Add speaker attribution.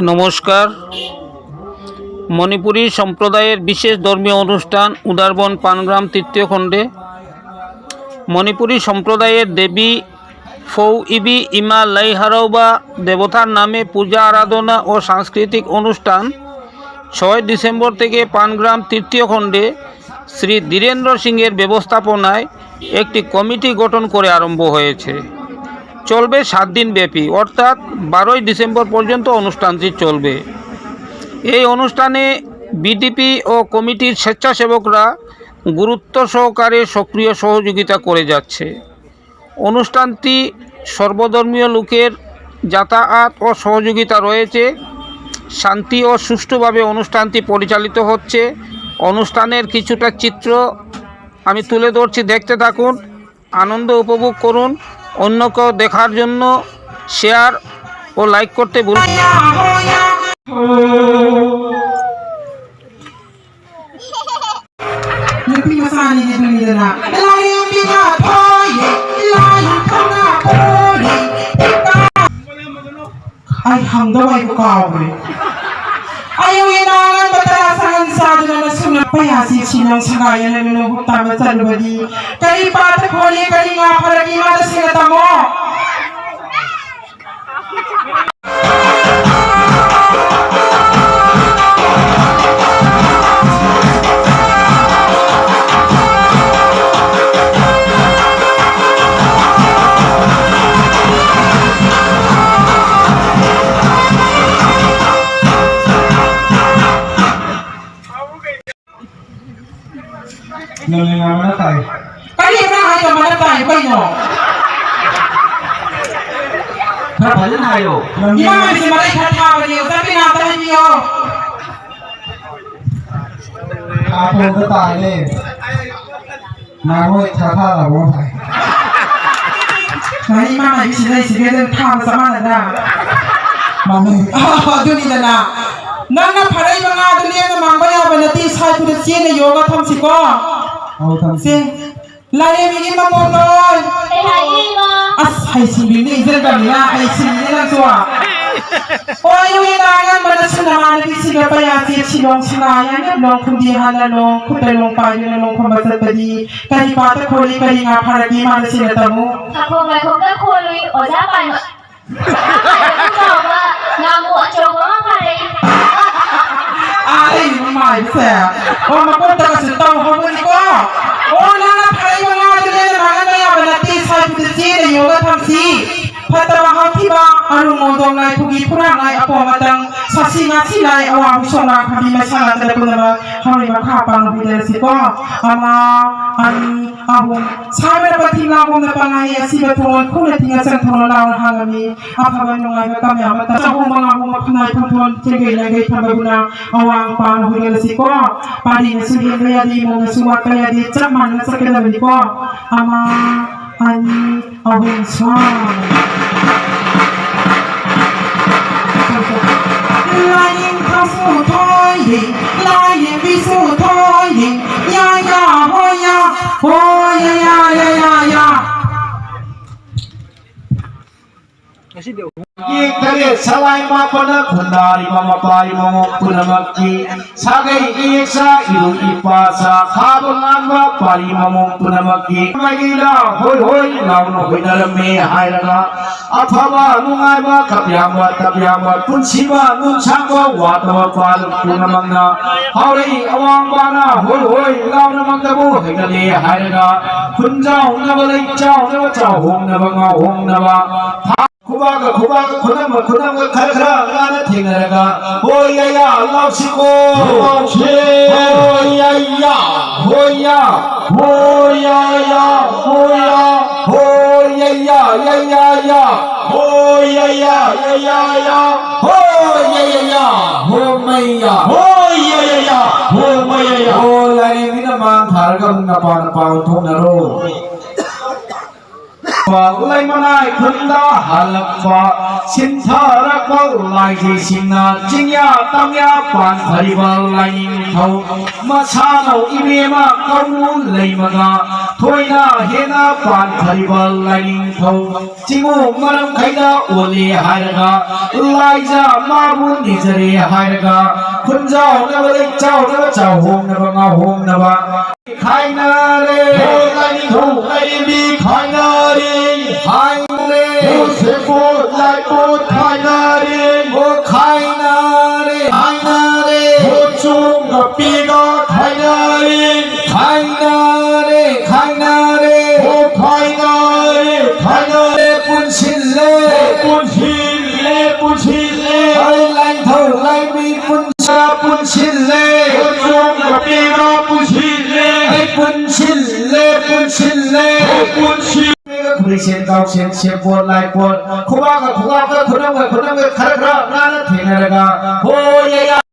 Speaker 1: নমস্কার। মণিপুরী সম্প্রদায়ের বিশেষ ধর্মীয় অনুষ্ঠান উদারবন পানগ্রাম তৃতীয় খণ্ডে। মণিপুরী সম্প্রদায়ের দেবী ফৌ ইবি ইমা লাইহারৌবা দেবতার নামে পূজা, আরাধনা ও সাংস্কৃতিক অনুষ্ঠান ছয় ডিসেম্বর থেকে পানগ্রাম তৃতীয় খণ্ডে শ্রী ধীরেন্দ্র সিংয়ের ব্যবস্থাপনায় একটি কমিটি গঠন করে আরম্ভ হয়েছে। চলবে সাত দিন ব্যাপী। অর্থাৎ বারোই ডিসেম্বর পর্যন্ত অনুষ্ঠানটি চলবে। এই অনুষ্ঠানে বিডিপি ও কমিটির স্বেচ্ছাসেবকরা গুরুত্ব সহকারে সক্রিয় সহযোগিতা করে যাচ্ছে। অনুষ্ঠানটি সর্বধর্মীয় লোকের যাতায়াত ও সহযোগিতা রয়েছে। শান্তি ও সুষ্ঠুভাবে অনুষ্ঠানটি পরিচালিত হচ্ছে। অনুষ্ঠানের কিছুটা চিত্র আমি তুলে ধরছি। দেখতে থাকুন, আনন্দ উপভোগ করুন। অন্যকে দেখার জন্য শেয়ার ও লাইক করতে
Speaker 2: sai पयासी छिलो सिगायल नुनु तम चलवरी कई पात खोली कई माफर की मत सिंह तमो
Speaker 3: yung mga manatay.
Speaker 2: Kalirahan yung manatay, bay mo.
Speaker 4: Trabalan tayo.
Speaker 3: Yung mga
Speaker 2: sumatay katawa niyo, sa pinatahan niyo.
Speaker 3: Apo ko tayo. Nangoy, tatawa mo tayo.
Speaker 2: มาที่มาไหนชิเลยชิเลยเดินทางสมานนะ
Speaker 3: มาเลย
Speaker 2: อ๋อดูนี่นะ นั่นนะภรรยางาตัวเลี้ยงมังบยาบันตีชายคุณเชียนโยก็ทำสิก็
Speaker 3: เอาทำเสีย
Speaker 2: งลายมีกินมาหมดเลยอัสไฮซีบีนี่จะแบบนี้นะไอซีนี่นะตัวโอ้ยยังไงกันมันจะชนะมันที่สิบไปอาทิตย์ชิลองชนะยังเนี่ยลองคุณดีฮานะลองคุณเปลองไปยังลองคุณมาสักดีกันที่ปาตะโคลีกันที่อาภาราดีมันจะชิลตะมู
Speaker 5: ค่ะคุณไปคุณตะโคลีโอ้ยจ้าไปบอกว่างามหัวโจว่าไป
Speaker 2: อะไรอยู่ใหม่แสบว่ามาพูดตะกันสุดโตเขาไม่ போனால கலைவனாதிலே மகனைய அவன் நத்தை சாய்ந்து சீரை யோகம் சீ. பத்தவா arung montong lai pugi pura lai apa matang sasi ngasi lai awam sholat kami masalah tidak pengenal kami makapang bila siapa ama ani awam sampai dapat hilang pun dapat lai si betul pun tinggal sentuh lawan hangami apa bandungai kami amat tahu mengaku makanai pun cegah lagi tambah guna awang pan bila siapa padi nasi kayadi mungkin suat kayadi cak mana sekedar bila ama ani awam sholat lying, come for lying, lying.
Speaker 6: Salai ma pana khundari ma mapai ma mo punamaki sagai isa iru ipasa khabungan ma pari ma mo punamaki magila hoi hoi naw no hoi na me hairaga aphaba nungai ma kapyama tapyama punsiba nun changwa watwa pal punamangna hauri awang खुबाग खुबाग खुनम खुनम Kharkhara गान थिंगरगा हो या अल्लाह शिको हो या हो या हो या या हो या हो या या या या या हो या या या या या हो या या या हो मैया हो या
Speaker 7: या या
Speaker 6: हो मैया हो लाने विना माँ का न पान पाऊँ पाउं रो Sulaimanai Kunda Halakwa Sintara Kaulai Sina Jingya Tamya Pan Paribalai Kau Masano Imema Kaul Leimaga Toina Hena Pan Paribalai Kau Tingu Maram Kaida Uli Harga Liza Mabu Nizari Harga Kunjao Nava Lake Chao Nava Chao Home Nava Ngao Home Nava Kainare
Speaker 7: Thong se po lai po khai na re
Speaker 6: ho khai na re khai na re ho
Speaker 7: chung ga pi ga khai na re
Speaker 6: khai na re khai na re ho
Speaker 7: khai na re
Speaker 6: khai na re pun sin le
Speaker 7: pun sin le pun sin le
Speaker 6: ai lai thau 우리 셴다우 셴셴보 라이보 코바가 코바가 그런 거 그런 거 가르라 나는 되나가 보예야